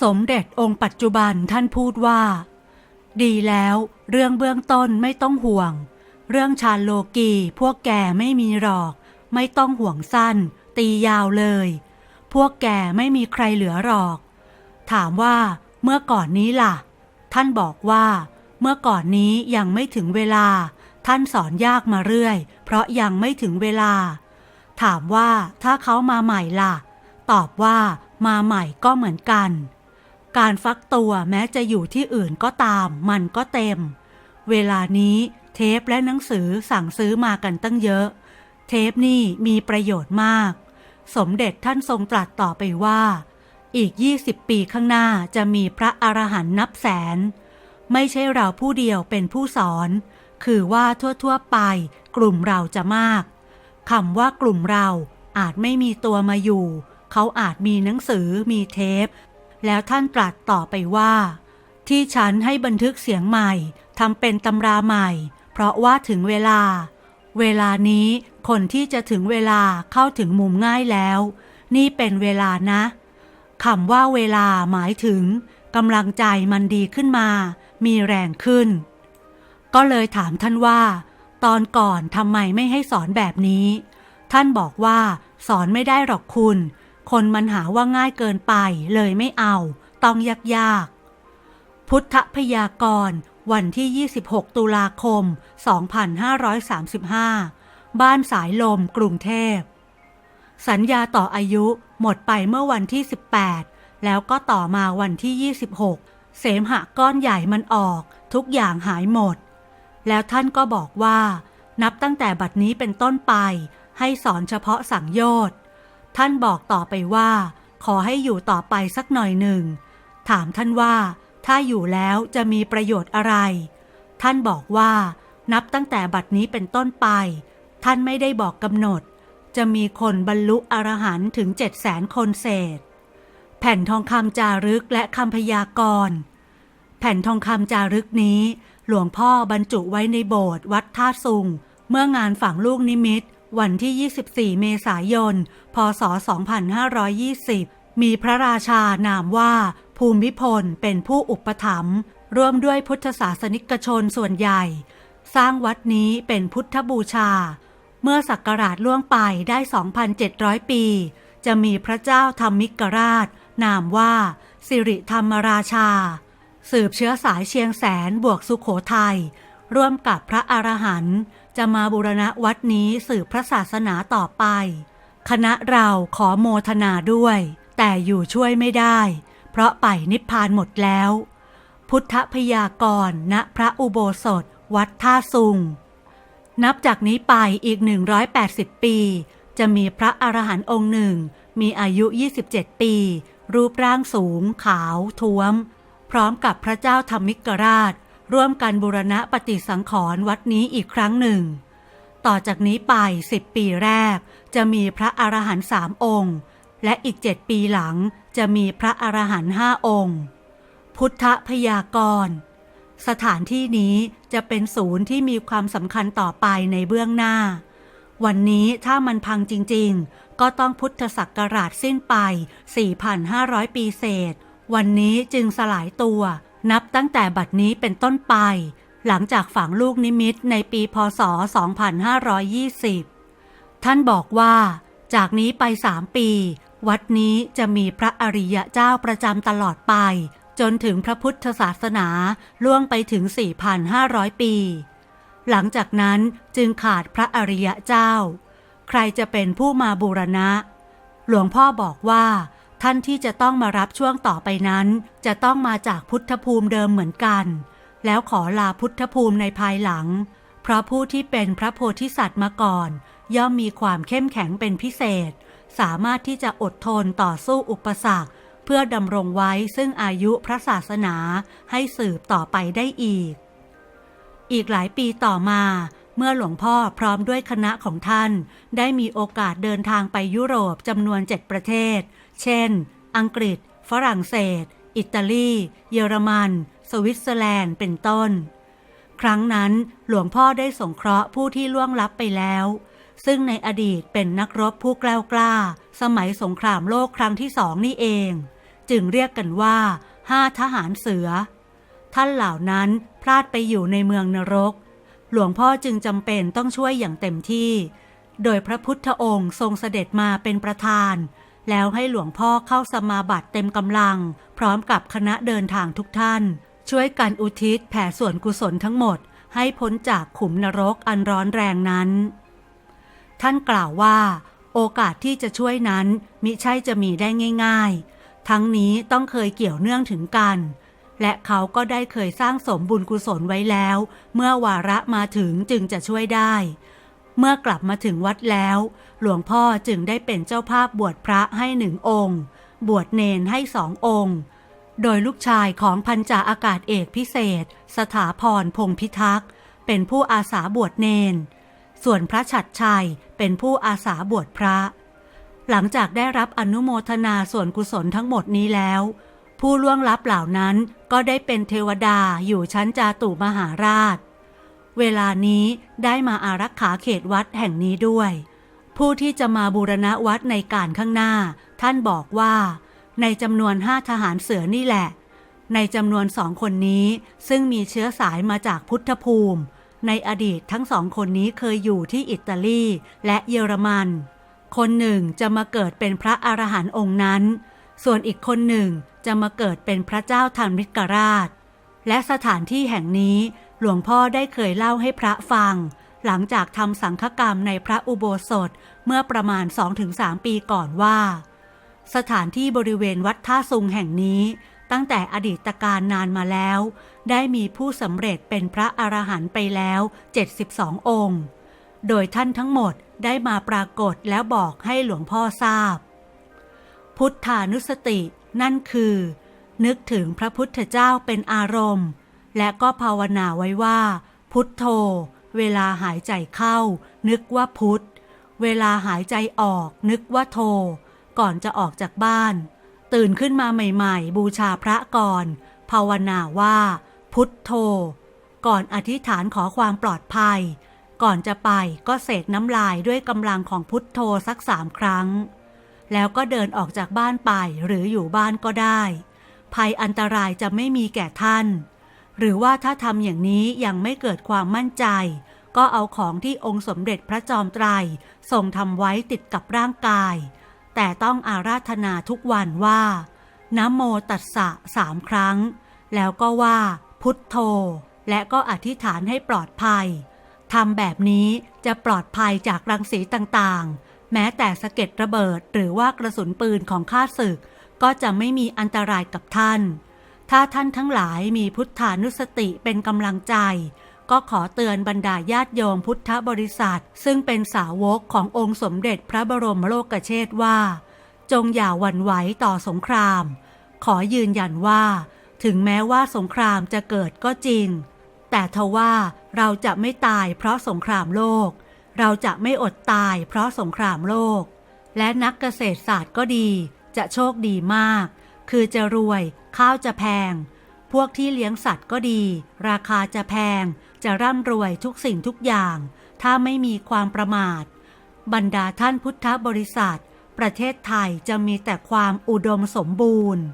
สมเด็จองค์ปัจจุบันท่านพูดว่า ดีแล้วเรื่องเบื้องต้นไม่ต้องห่วง เรื่องชาโลกีพวกแกไม่มีหรอก ไม่ต้องห่วงสั้น ตียาวเลย พวกแกไม่มีใครเหลือหรอก ถามว่าเมื่อก่อนนี้ล่ะ ท่านบอกว่า เมื่อก่อนนี้ยังไม่ถึงเวลา ท่านสอนยากมาเรื่อย เพราะยังไม่ถึงเวลา ถามว่าถ้าเขามาใหม่ล่ะ ตอบว่ามาใหม่ก็เหมือนกัน การฟักตัวแม้จะอยู่ที่อื่นก็ตาม มันก็เต็ม เวลานี้เทปและหนังสือสั่งซื้อมากันตั้งเยอะ เทปนี่มีประโยชน์มาก สมเด็จท่านทรงตรัสต่อไปว่า อีก 20 ปีข้างหน้าจะมีพระอรหันต์นับแสน ไม่ใช่เราผู้เดียวเป็นผู้สอน คือว่าทั่วๆไป กลุ่มเราจะมากคำว่ากลุ่มเราอาจไม่มีตัวมาอยู่ เขาอาจมีหนังสือมีเทป แล้วท่านตรัสต่อไปว่า ที่ฉันให้บันทึกเสียงใหม่ทำเป็นตำราใหม่ เพราะว่าถึงเวลา เวลานี้คนที่จะถึงเวลาเข้าถึงมุมง่ายแล้ว นี่เป็นเวลานะคำว่าเวลาหมายถึงกำลังใจมันดีขึ้นมา มีแรงขึ้น ก็เลยถามท่านว่า ตอนก่อนทำไมไม่ให้สอนแบบนี้ ท่านบอกว่า สอนไม่ได้หรอกคุณ คนมันหาว่าง่ายเกินไปเลยไม่เอา ต้องยากๆ พุทธพยากรณ์วันที่ 26 ตุลาคม 2535 บ้านสายลมกรุงเทพ สัญญาต่ออายุหมดไปเมื่อวันที่ 18 แล้วก็ต่อมาวันที่ 26 เสมหะก้อนใหญ่มันออก ทุกอย่างหายหมด แล้วท่านก็บอกว่า นับตั้งแต่บัดนี้เป็นต้นไป ให้สอนเฉพาะสังโยชน์ ท่านบอกต่อไปว่า ขอให้อยู่ต่อไปสักหน่อยหนึ่ง ถามท่านว่า ถ้าอยู่แล้วจะมีประโยชน์อะไร ท่านบอกว่านับตั้งแต่บัดนี้เป็นต้นไป ท่านไม่ได้บอกกำหนด จะมีคนบรรลุอรหันต์ถึงเจ็ดแสนคนเศษ แผ่นทองคำจารึกและคำพยากรณ์แผ่นทองคำจารึกนี้ หลวงพ่อบรรจุไว้ในโบสถ์วัดท่าสุง เมื่องานฝังลูกนิมิต วันที่ 24 เมษายน พศ 2520 มีพระราชานามว่า ภูมิพลเป็นผู้อุปถัมภ์ร่วมด้วยพุทธศาสนิกชนส่วนใหญ่ สร้างวัดนี้เป็นพุทธบูชา เมื่อศักราชล่วงไปได้ 2,700 ปี จะมีพระเจ้าธรรมิกราช นามว่า สิริธรรมราชา สืบเชื้อสายเชียงแสนบวกสุขโขทัยร่วมกับพระอรหันต์ จะมาบูรณะวัดนี้สืบพระศาสนาต่อไป คณะเราขอโมทนาด้วย แต่อยู่ช่วยไม่ได้ เพราะไปนิพพานหมดแล้ว พุทธพยากรณ์ณพระอุโบสถ วัดท่าสุง นับจากนี้ไปอีก 180 ปี จะมีพระอรหันต์องค์หนึ่ง มีอายุ 27 ปี รูปร่างสูง ขาว ท้วม พร้อมกับพระเจ้าธรรมิกราช ร่วมกันบูรณะปฏิสังขรณ์วัดนี้อีกครั้งหนึ่ง ต่อจากนี้ไป10ปีแรก จะมีพระอรหันต์สามองค์ และอีก7ปีหลังจะมีพระอรหันต์ห้าองค์ พุทธพยากรณ์สถานที่นี้จะเป็นศูนย์ที่มีความสำคัญต่อไปในเบื้องหน้า วันนี้ถ้ามันพังจริง ๆ ก็ต้องพุทธศักราชสิ้นไป 4,500 ปีเศษ วันนี้จึงสลายตัว นับตั้งแต่บัดนี้เป็นต้นไป หลังจากฝังลูกนิมิตในปีพศ 2520 ท่านบอกว่า จากนี้ไปสามปี วัดนี้จะมีพระอริยเจ้าประจำตลอดไป จนถึงพระพุทธศาสนาล่วงไปถึง 4,500 ปี หลังจากนั้นจึงขาดพระอริยเจ้า ใครจะเป็นผู้มาบูรณะ หลวงพ่อบอกว่า ท่านที่จะต้องมารับช่วงต่อไปนั้น จะต้องมาจากพุทธภูมิเดิมเหมือนกัน แล้วขอลาพุทธภูมิในภายหลัง เพราะผู้ที่เป็นพระโพธิสัตว์มาก่อน ย่อมมีความเข้มแข็งเป็นพิเศษ สามารถที่จะอดทนต่อสู้อุปสรรค เพื่อดำรงไว้ซึ่งอายุพระศาสนาให้สืบต่อไปได้อีก อีกหลายปีต่อมา เมื่อหลวงพ่อพร้อมด้วยคณะของท่าน ได้มีโอกาสเดินทางไปยุโรปจำนวน 7 ประเทศ เช่น อังกฤษ ฝรั่งเศส อิตาลี เยอรมัน สวิตเซอร์แลนด์ เป็นต้น ครั้งนั้นหลวงพ่อได้สงเคราะห์ผู้ที่ล่วงลับไปแล้ว ซึ่งในอดีตเป็นนักรบผู้กล้ากล้า สมัยสงครามโลกครั้งที่สองนี่เอง จึงเรียกกันว่าห้าทหารเสือ ท่านเหล่านั้นพลาดไปอยู่ในเมืองนรก หลวงพ่อจึงจำเป็นต้องช่วยอย่างเต็มที่ โดยพระพุทธองค์ทรงเสด็จมาเป็นประธาน แล้วให้หลวงพ่อเข้าสมาบัติเต็มกำลัง พร้อมกับคณะเดินทางทุกท่าน ช่วยกันอุทิศแผ่ส่วนกุศลทั้งหมด ให้พ้นจากขุมนรกอันร้อนแรงนั้น ท่านกล่าวว่า โอกาสที่จะช่วยนั้นมิใช่จะมีได้ง่าย ๆ ทั้งนี้ต้องเคยเกี่ยวเนื่องถึงกัน และเขาก็ได้เคยสร้างสมบุญกุศลไว้แล้ว เมื่อวาระมาถึงจึงจะช่วยได้ เมื่อกลับมาถึงวัดแล้ว หลวงพ่อจึงได้เป็นเจ้าภาพบวชพระให้หนึ่งองค์ บวชเนนให้สององค์ โดยลูกชายของพันจ่าอากาศเอกพิเศษ สถาพรพงพิทักษ์เป็นผู้อาสาบวชเนน ส่วนพระฉัดชัยเป็นผู้อาสาบวชพระ หลังจากได้รับอนุโมทนาส่วนกุศลทั้งหมดนี้แล้ว ผู้ล่วงลับเหล่านั้นก็ได้เป็นเทวดาอยู่ชั้นจาตุมหาราช เวลานี้ได้มาอารักขาเขตวัดแห่งนี้ด้วย ผู้ที่จะมาบูรณะวัดในการข้างหน้า ท่านบอกว่า ในจำนวนห้าทหารเสือนี่แหละ ในจำนวนสองคนนี้ซึ่งมีเชื้อสายมาจากพุทธภูมิ ในอดีตทั้งสองคนนี้เคยอยู่ที่อิตาลีและเยอรมัน คนหนึ่งจะมาเกิดเป็นพระอรหันต์องค์นั้น ส่วนอีกคนหนึ่งจะมาเกิดเป็นพระเจ้าธันริกราช และสถานที่แห่งนี้หลวงพ่อได้เคยเล่าให้พระฟัง หลังจากทำสังฆกรรมในพระอุโบสถเมื่อประมาณ 2-3 ปีก่อนว่า สถานที่บริเวณวัดท่าซุงแห่งนี้ ตั้งแต่อดีตการนานมาแล้ว ได้มีผู้สำเร็จเป็นพระอรหันต์ไปแล้ว 72 องค์ โดยท่านทั้งหมดได้มาปรากฏแล้วบอกให้หลวงพ่อทราบ พุทธานุสติ นั่นคือ นึกถึงพระพุทธเจ้าเป็นอารมณ์ และก็ภาวนาไว้ว่า พุทโธ เวลาหายใจเข้า นึกว่าพุทธ เวลาหายใจออก นึกว่าโธ ก่อนจะออกจากบ้าน ตื่นขึ้นมาใหม่ๆ บูชาพระก่อน ภาวนาว่า พุทโธ ก่อนอธิษฐานขอความปลอดภัย ก่อนจะไปก็เสกน้ำลายด้วยกำลังของพุทโธสักสามครั้ง แล้วก็เดินออกจากบ้านไปหรืออยู่บ้านก็ได้ ภัยอันตรายจะไม่มีแก่ท่าน หรือว่าถ้าทำอย่างนี้ยังไม่เกิดความมั่นใจ ก็เอาของที่องค์สมเด็จพระจอมไตรทรงทำไว้ติดกับร่างกาย แต่ต้องอาราธนาทุกวันว่านะโมตัสสะสามครั้ง แล้วก็ว่า พุทโธ และก็อธิษฐานให้ปลอดภัยทำแบบนี้จะปลอดภัยจากรังสีต่างๆ แม้แต่สะเก็ดระเบิดหรือว่ากระสุนปืนของข้าศึก ก็จะไม่มีอันตรายกับท่าน ถ้าท่านทั้งหลายมีพุทธานุสติเป็นกำลังใจ ก็ขอเตือนบรรดาญาติโยมพุทธบริษัท ซึ่งเป็นสาวกขององค์สมเด็จพระบรมโลกเชษว่า จงอย่าหวั่นไหวต่อสงคราม ขอยืนยันว่า ถึงแม้ว่าสงครามจะเกิดก็จริง แต่ทว่าเราจะไม่ตายเพราะสงครามโลก เราจะไม่อดตายเพราะสงครามโลก และนักเกษตรศาสตร์ก็ดี จะโชคดีมาก คือจะรวย ข้าวจะแพง พวกที่เลี้ยงสัตว์ก็ดี ราคาจะแพง จะร่ำรวยทุกสิ่งทุกอย่าง ถ้าไม่มีความประมาท บรรดาท่านพุทธบริษัท ประเทศไทยจะมีแต่ความอุดมสมบูรณ์